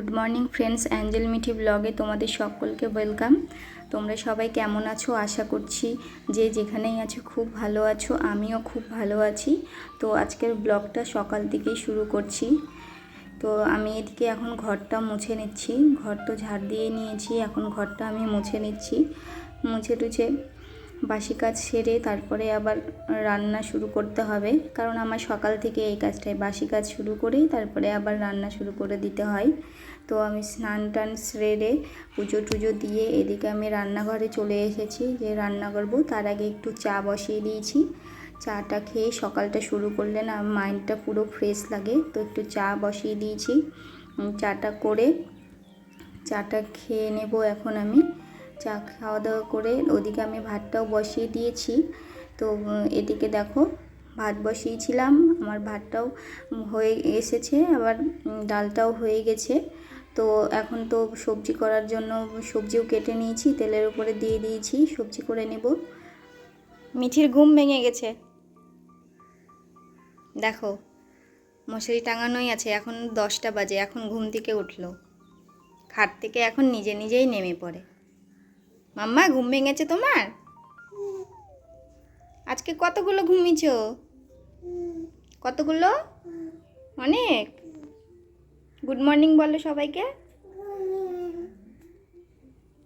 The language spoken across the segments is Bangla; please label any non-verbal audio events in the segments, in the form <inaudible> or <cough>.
Good morning friends, Angel Mithi ব্লগে তোমাদের সকলকে ওয়েলকাম। তোমরা সবাই কেমন আছো? আশা করছি যে যেখানেই আছো খুব ভালো আছো, আমিও খুব ভালো আছি। তো আজকের ব্লগটা সকাল থেকেই শুরু করছি। তো আমি এদিকে এখন ঘরটা মুছে নিচ্ছি। ঘর তো ঝাড় দিয়ে নিয়েছি, এখন ঘরটা আমি মুছে নিচ্ছি। মুছে টুছে বাসি কাজ সেরে তারপরে আবার রান্না শুরু করতে হবে। কারণ আমার সকাল থেকে এই কাজটাই বাসি কাজ শুরু করেই তারপরে আবার রান্না শুরু করে দিতে হয়। তো আমি স্নান টান সেরে পুজো টুজো দিয়ে এদিকে আমি রান্নাঘরে চলে এসেছি। যে রান্না করব তার আগে একটু চা বসিয়ে দিয়েছি। চাটা খেয়ে সকালটা শুরু করলে না মাইন্ডটা পুরো ফ্রেশ লাগে। তো একটু চা বসিয়ে দিয়েছি। চাটা করে চাটা খেয়ে নেব এখন আমি। চা খাওয়া দাওয়া করে ওদিকে আমি ভাতটাও বসিয়ে দিয়েছি। তো এদিকে দেখো ভাত বসিয়েছিলাম, আমার ভাতটাও হয়ে এসেছে, আবার ডালটাও হয়ে গেছে। তো এখন তো সবজি করার জন্য সবজিও কেটে নিয়েছি, তেলের উপরে দিয়ে দিয়েছি, সবজি করে নেব। মিঠির ঘুম ভেঙে গেছে। দেখো, মশারি টাঙানোই আছে, এখন দশটা বাজে, এখন ঘুম থেকে উঠল। খাট থেকে এখন নিজে নিজেই নেমে পড়ে। মাম্মা, ঘুম ভেঙেছে তোমার? আজকে কতগুলো ঘুমিয়েছ? কতগুলো? অনেক? গুড মর্নিং বলো সবাইকে।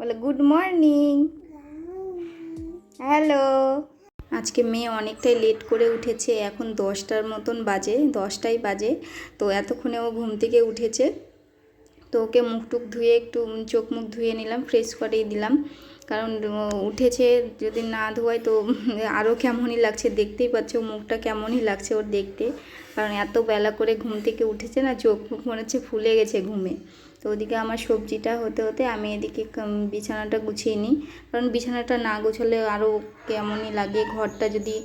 বলো গুড মর্নিং হ্যালো আজকে মেয়ে অনেকটাই লেট করে উঠেছে, এখন দশটার মতন বাজে, দশটাই বাজে, তো এতক্ষণে ও ঘুম থেকে উঠেছে। তো ওকে মুখ টুক ধুয়ে একটু চোখ মুখ ধুয়ে নিলাম ফ্রেশ করেই দিলাম। কারণ উঠেছে যদি না ধোয়াই তো আরও কেমনই লাগছে? দেখতেই পাচ্ছ মুখটা কেমনই লাগছে ওর দেখতে। কারণ এত বেলা করে ঘুম থেকে উঠেছে না, চোখ মুখ মনে হচ্ছে ফুলে গেছে ঘুমে। তো ওদিকে আমার সবজিটা হতে হতে আমি এদিকে বিছানাটা গুছিয়ে নিই। কারণ বিছানাটা না গোছালে আরও কেমনই লাগে। ঘরটা যদি,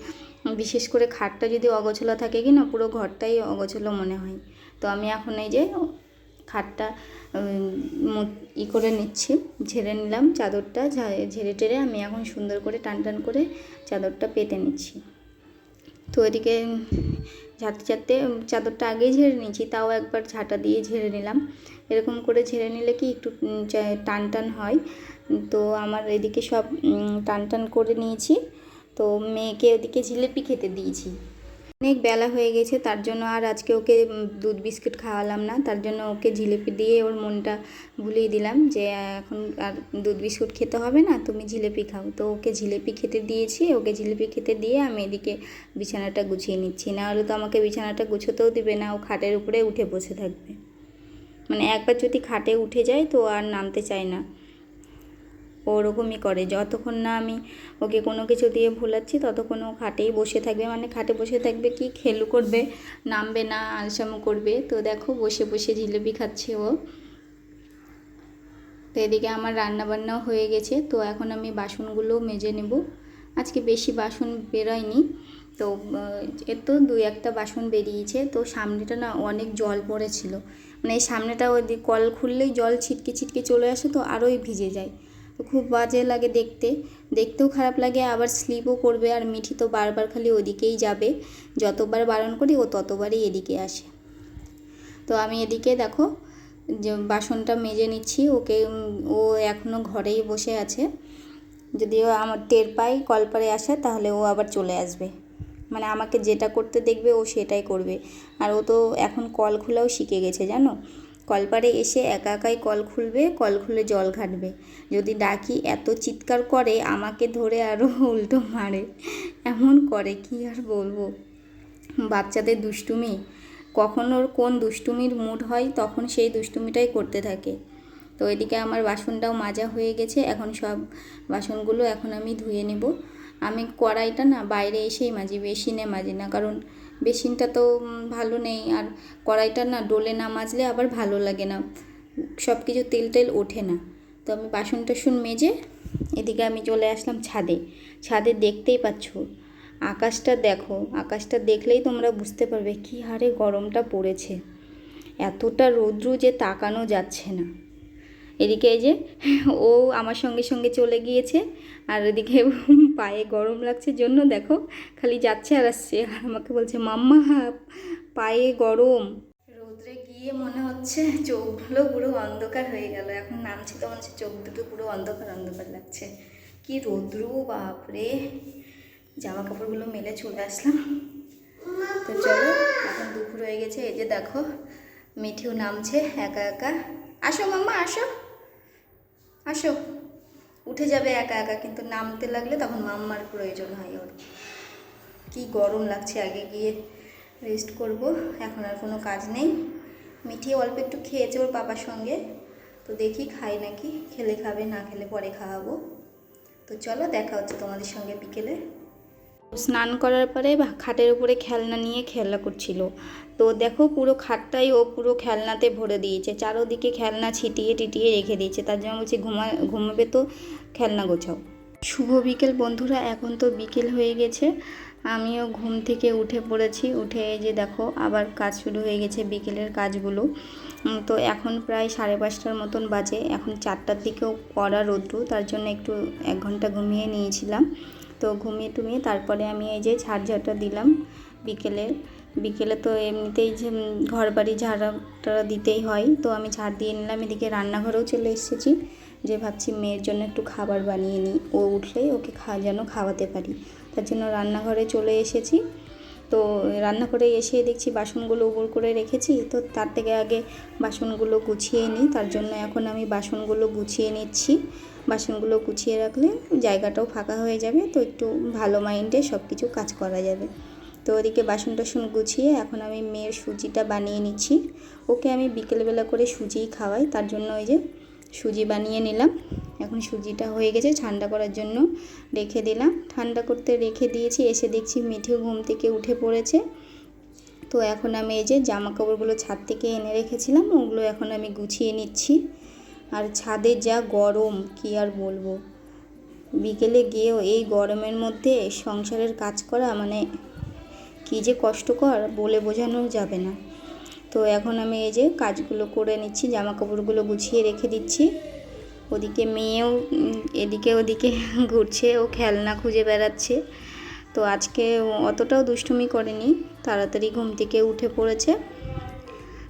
বিশেষ করে খাটটা যদি অগোছালো থাকে কি না, পুরো ঘরটাই অগোছালো মনে হয়। তো আমি এখন এই যে খাটটা ই করে নিচ্ছি, ঝেড়ে নিলাম, চাদরটা ঝেড়ে টেরে আমি এখন সুন্দর করে টান টান করে চাদরটা পেতে নিচ্ছি। তো এদিকে ঝাড়তে ঝাড়তে চাদরটা আগেই ঝেড়ে নিয়েছি, তাও একবার ঝাঁটা দিয়ে ঝেড়ে নিলাম। এরকম করে ঝেড়ে নিলে কি একটু টান টান হয়। তো আমার এদিকে সব টান টান করে নিয়েছি। তো মেয়েকে ওদিকে জিলিপি খেতে দিয়েছি। অনেক বেলা হয়ে গেছে, তার জন্য আর আজকে ওকে দুধ বিস্কুট খাওয়ালাম না, তার জন্য ওকে জিলিপি দিয়ে ওর মনটা ভুলিয়ে দিলাম যে এখন আর দুধ বিস্কুট খেতে হবে না, তুমি জিলিপি খাও। তো ওকে জিলিপি খেতে দিয়েছি, ওকে জিলিপি খেতে দিয়ে আমি এদিকে বিছানাটা গুছিয়ে নিচ্ছি। না হলে তো আমাকে বিছানাটা গুছোতেও দিবে না, ও খাটের উপরে উঠে বসে থাকবে। মানে একবার যদি খাটে উঠে যায় তো আর নামতে চায় না। ওরকমই করে। যতক্ষণ না আমি ওকে কোনো কিছু দিয়ে ভোলাচ্ছি, ততক্ষণ ও খাটেই বসে থাকবে। মানে খাটে বসে থাকবে কি? খেলু করবে, নামবে না, আলসামো করবে। তো দেখো, বসে বসে জিলিপি খাচ্ছে ও। তো এদিকে আমার রান্নাবান্নাও হয়ে গেছে। তো এখন আমি বাসনগুলোও মেজে নেব। আজকে বেশি বাসন বেরোয়নি। তো এর তো দুই একটা বাসন বেরিয়েছে। তো সামনেটা না অনেক জল পড়েছিল। মানে সামনেটা ওই কল খুললেই জল ছিটকে ছিটকে চলে আসে, তো আরোই ভিজে যায়। খুব বাজে লাগে দেখতে। দেখতেও খারাপ লাগে, আবার স্লিপও করবে আর মিঠি তো বারবার খালি ওদিকেই যাবে। যতবার বারণ করি ও ততবারই এদিকে আসে। তো আমি এদিকে দেখো, যে বাসনটা মেজে নিচ্ছি, ওকে, ও এখনও ঘরেই বসে আছে। যদিও আমার টের পাই কলপারে আসে, তাহলে ও আবার চলে আসবে। মানে আমাকে যেটা করতে দেখবে ও সেটাই করবে। আর ও তো এখন কল খোলাও শিখে গেছে, জানো? কলপারে এসে একা একাই কল খুলবে, কল খুলে জল ঘাটবে। যদি ডাকি, এত চিৎকার করে আমাকে ধরে আরও উল্টো মারে। এমন করে, কি আর বলব? বাচ্চাদের দুষ্টুমি? কখন ওর কোন দুষ্টুমির মুড হয়, তখন সেই দুষ্টুমিটাই করতে থাকে। তো এদিকে আমার বাসনটাও মাজা হয়ে গেছে, এখন সব বাসনগুলো এখন আমি ধুয়ে নেব। আমি কড়াইটা না বাইরে এসেই মাজি বেশি নে মাজি না, কারণ বেসিনটা তো ভালো নেই। আর কড়াইটা না ডোলে না মাজলে আবার ভালো লাগে না। সব কিছু তেল টেল ওঠে না। তো আমি বাসন টাসন মেজে এদিকে আমি চলে আসলাম ছাদে। ছাদে দেখতেই পাচ্ছ, আকাশটা দেখো। আকাশটা দেখলেই তোমরা বুঝতে পারবে কী হারে গরমটা পড়েছে। এতটা রৌদ্র যে তাকানো যাচ্ছে না। এদিকে এই যে ও আমার সঙ্গে সঙ্গে চলে গিয়েছে, আর এদিকে <laughs> পায়ে গরম লাগছে জন্য দেখো, খালি যাচ্ছে আর আসছে। আর আমাকে বলছে, মাম্মা, পায়ে গরম। রৌদ্রে গিয়ে মনে হচ্ছে চোখগুলো পুরো অন্ধকার হয়ে গেল। এখন নামছি তো মনে হচ্ছে চোখ দুটো পুরো অন্ধকার অন্ধকার লাগছে। কি রৌদ্র, বাপরে! জামা কাপড়গুলো মেলে চলে আসলাম। তো চলো, এখন দুপুর হয়ে গেছে। এই যে দেখো মিঠিও নামছে একা একা। আসো মাম্মা, আসো। আসো। উঠে যাবে একা একা, কিন্তু নামতে লাগলে তখন মাম্মার প্রয়োজন হয় ওর। কি গরম লাগছে, আগে গিয়ে রেস্ট করব, এখন আর কোনো কাজ নেই। মিঠিয়ে অল্প একটু খেয়েছে ওর বাবার সঙ্গে, তো দেখি খাই নাকি, খেলে খাবে, না খেলে পরে খাওয়াবো। তো চলো দেখা হচ্ছে তোমাদের সঙ্গে বিকেলে। স্নান করার পরে খাটের উপরে খেলনা নিয়ে খেলা করছিল। তো দেখো পুরো খাটটাই ও পুরো খেলনাতে ভরে দিয়েছে। চারোদিকে খেলনা ছিটিয়ে টিটিয়ে রেখে দিয়েছে। তার জন্য বলছি, ঘুমা, ঘুমাবে তো? খেলনা গোছাও। শুভ বিকেল বন্ধুরা, এখন তো বিকেল হয়ে গেছে। আমিও ঘুম থেকে উঠে পড়েছি। উঠে যে দেখো, আবার কাজ শুরু হয়ে গেছে বিকেলের কাজগুলো। তো এখন প্রায় সাড়ে পাঁচটার মতন বাজে। এখন চারটার দিকেও কড়া রৌদ্র। তার জন্য একটু এক ঘণ্টা ঘুমিয়ে নিয়েছিলাম। তো ঘুমিয়ে টুমিয়ে তারপরে আমি এই যে ঝাড়ঝাড়টা দিলাম বিকেলে। বিকেলে তো এমনিতেই যে ঘর বাড়ি ঝাড়টা দিতেই হয়। তো আমি ঝাড় দিয়ে নিলাম, এদিকে রান্নাঘরেও চলে এসেছি। যে ভাবছি মেয়ের জন্য একটু খাবার বানিয়ে নিই। ও উঠলেই ওকে খা, যেন খাওয়াতে পারি। তার জন্য রান্নাঘরে চলে এসেছি। তো রান্না করে এসে দেখছি বাসনগুলো উপর করে রেখেছি। তো তার থেকে আগে বাসনগুলো গুছিয়ে নিই। তার জন্য এখন আমি বাসনগুলো গুছিয়ে নিচ্ছি। বাসনগুলো গুছিয়ে রাখলে জায়গাটাও ফাঁকা হয়ে যাবে, তো একটু ভালো মাইন্ডে সব কিছু কাজ করা যাবে। তো ওদিকে বাসন টাসন গুছিয়ে এখন আমি মেয়ের সুজিটা বানিয়ে নিচ্ছি। ওকে আমি বিকেলবেলা করে সুজিই খাওয়াই, তার জন্য ওই যে সুজি বানিয়ে নিলাম। এখন সুজিটা হয়ে গেছে, ঠান্ডা করার জন্য রেখে দিলাম। ঠান্ডা করতে রেখে দিয়েছি, এসে দেখছি মিঠিও ঘুম থেকে উঠে পড়েছে। তো এখন আমি এই যে জামা কাপড়গুলো ছাদ থেকে এনে রেখেছিলাম, ওগুলো এখন আমি গুছিয়ে নিচ্ছি। আর ছাদে যা গরম, কি আর বলব? বিকেলে গিয়েও এই গরমের মধ্যে সংসারের কাজ করা মানে কী যে কষ্টকর বলে বোঝানো যাবে না। তো এখন আমি এই যে কাজগুলো করে নিচ্ছি জামা কাপড়গুলো গুছিয়ে রেখে দিচ্ছি। ওদিকে মেয়েও এদিকে ওদিকে <laughs> ঘুরছে, ও খেলনা খুঁজে বেড়াচ্ছে। তো আজকে অতটাও দুষ্টুমি করেনি, তাড়াতাড়ি ঘুম থেকে উঠে পড়েছে।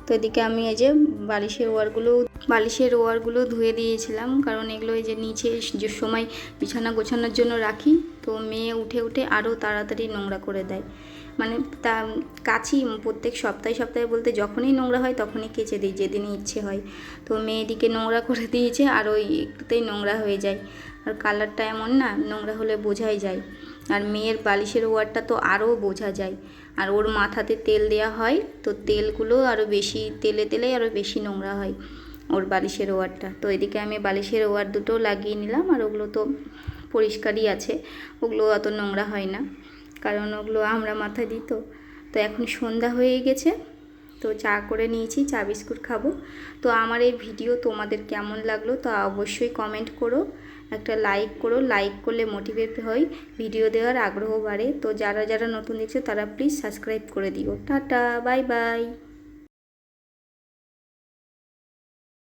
তো এদিকে আমি এই যে বালিশের ওয়ারগুলো বালিশের ওয়ারগুলো ধুয়ে দিয়েছিলাম, কারণ এগুলো এই যে নিচে যে সময় বিছানা গোছানোর জন্য রাখি, তো মেয়ে উঠে উঠে আরও তাড়াতাড়ি নোংরা করে দেয়। মানে তা কাছি প্রত্যেক সপ্তাহে সপ্তাহে বলতে যখনই নোংরা হয় তখনই কেচে দিই যেদিনই ইচ্ছে হয়। তো মেয়ে এদিকে নোংরা করে দিয়েছে আর ওই একটুতেই নোংরা হয়ে যায়। আর কালারটা এমন না, নোংরা হলে বোঝাই যায়। আর মেয়ের বালিশের ওয়ারটা তো আরও বোঝা যায়। আর ওর মাথাতে তেল দেওয়া হয়, তো তেলগুলো আরও বেশি, তেলে তেলে আরও বেশি নোংরা হয়। ওর বালিশের ওয়ারটা। তো এদিকে আমি বালিশের ওয়ার দুটো লাগিয়ে নিলাম আর ওগুলো তো পরিষ্কারই আছে। ওগুলো অত নোংরা হয় না, কারণ ওগুলো আমরা মাথায় দিই তো। তো এখন সন্ধ্যা হয়ে গেছে, তো চা করে নিয়েছি, চা বিস্কুট খাব। তো আমার এই ভিডিও তোমাদের কেমন লাগল তা অবশ্যই কমেন্ট করো, একটা লাইক করো। লাইক করলে মোটিভেট হই ভিডিও দেওয়ার আগ্রহ বাড়ে। তো যারা যারা নতুন দেখছ তারা প্লিজ সাবস্ক্রাইব করে দিও। Tata bye bye